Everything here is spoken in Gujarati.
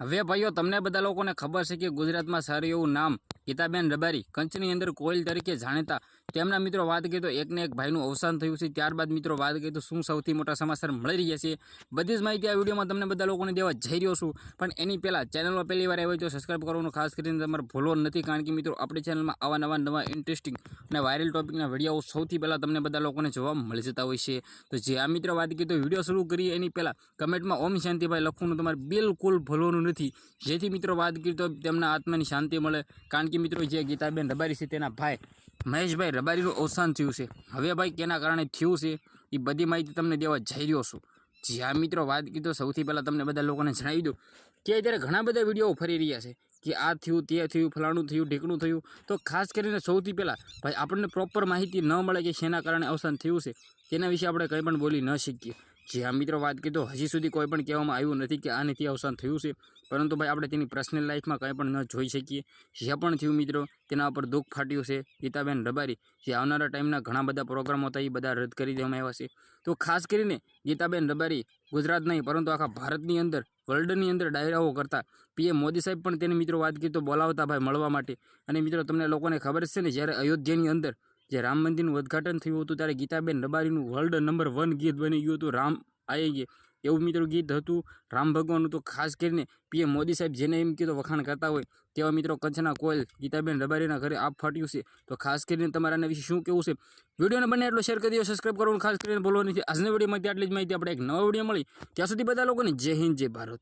હવે ભાઈઓ તમને બધા લોકોને ખબર છે કે ગુજરાતમાં સારું એવું નામ ગીતાબેન રબારી, કંચની અંદર કોયલ તરીકે જાણીતા. તેમના મિત્રો વાત કરીએ તો એકને એક ભાઈનું અવસાન થયું છે. ત્યારબાદ મિત્રો વાત કરીએ તો શું સૌથી મોટા સમાચાર મળી રહ્યા છે? બધી જ માહિતી આ વિડીયોમાં તમને બધા લોકોને દેવા જઈ રહ્યો છું. પણ એની પહેલાં ચેનલમાં પહેલી વાર આવ્યો તો સબસ્ક્રાઈબ કરવાનું ખાસ કરીને તમારે ભૂલો નથી. કારણ કે મિત્રો આપણી ચેનલમાં આવા નવા નવા ઇન્ટરેસ્ટિંગ અને વાયરલ ટોપિકના વીડિયો સૌથી પહેલાં તમને બધા લોકોને જોવા મળી જતા હોય છે. તો જે આ મિત્રો વાત કરીએ તો વીડિયો શરૂ કરીએ. એની પહેલાં કમેન્ટમાં ઓમ શાંતિભાઈ લખવાનું તમારે બિલકુલ ભૂલવાનું નથી. જેથી મિત્રો વાત કરીએ તો તેમના આત્માની શાંતિ મળે. કારણ કે મિત્રો, જે ગીતાબેન રબારી છે તેના ભાઈ મહેશભાઈ રબારીનું અવસાન થયું છે. હવે ભાઈ કેના કારણે થયું છે, એ બધી માહિતી તમને દેવા જઈ રહ્યો છું. જ્યાં મિત્રો, વાત કીધો સૌથી પહેલાં તમને બધા લોકોને જણાવી દઉં કે અત્યારે ઘણા બધા વીડિયો ફરી રહ્યા છે કે આ થયું, તે થયું, ફલાણું થયું, ઢીકણું થયું. તો ખાસ કરીને સૌથી પહેલાં ભાઈ આપણને પ્રોપર માહિતી ન મળે કે શેના કારણે અવસાન થયું છે, તેના વિશે આપણે કંઈ પણ બોલી ન શકીએ. જે આ મિત્રો વાત કીધો, હજી સુધી કોઈ પણ કહેવામાં આવ્યું નથી કે આનેથી અવસાન થયું છે. પરંતુ ભાઈ, આપણે તેની પર્સનલ લાઈફમાં કંઈ પણ ન જોઈ શકીએ. જે પણ થયું મિત્રો, તેના ઉપર દુઃખ ફાટ્યું છે. ગીતાબેન રબારી, જે આવનારા ટાઈમના ઘણા બધા પ્રોગ્રામો હતા, એ બધા રદ કરી દેવામાં આવ્યા છે. તો ખાસ કરીને ગીતાબેન રબારી ગુજરાત નહીં, પરંતુ આખા ભારતની અંદર વર્લ્ડની અંદર ડાયરાઓ કરતા. પીએમ મોદી સાહેબ પણ તેને મિત્રો વાત કીધો, બોલાવતા ભાઈ મળવા માટે. અને મિત્રો, તમને લોકોને ખબર છે ને, જ્યારે અયોધ્યાની અંદર જે રામ મંદિરનું ઉદ્ઘાટન થયું હતું ત્યારે ગીતાબેન રબારીનું વર્લ્ડ નંબર વન ગીત બની ગયું હતું. રામ આવી ગયે. એવું મિત્રો ગીત હતું. રામ ભગવાનનું તો ખાસ કરીને પીએમ મોદી સાહેબ જેને એમ કીધું, વખાણ કરતા હોય તેવા મિત્રો કચ્છના કોયલ ગીતાબેન રબારીના ઘરે આપ ફાટ્યું છે. તો ખાસ કરીને તમારા વિશે શું કેવું છે? વિડીયોને બને એટલો શેર કરી દો સબસ્ક્રાઈબ કરવાનું ખાસ કરીને બોલવાની નથી. આજના વિડીયોમાંથી આટલી જ માહિતી. આપણે એક નવા વીડિયો મળી. ત્યાં સુધી બધા લોકોને જય હિન્દ, જય ભારત.